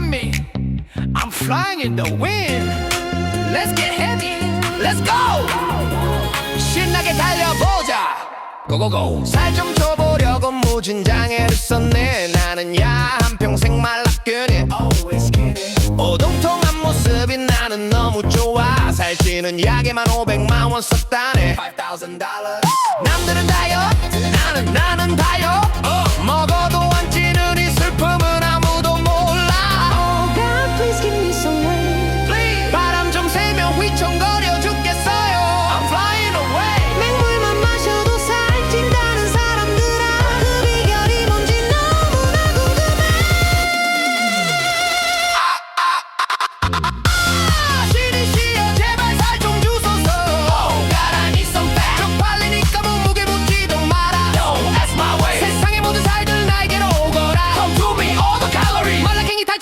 with me. I'm flying in the wind. Let's get heavy. Let's go. 신나게 달려보자. Go go go. 살 좀 줘보려고 무진장애를 썼네. 나는 야 한평생 말랐겠네. 오동통한 모습이 나는 너무 좋아. 살찌는 약에만 500만 원 썼다네. 5,000 남들은 다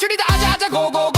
줄이다 아자아자 고고고.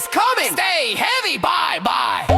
is coming. Stay heavy. Bye bye.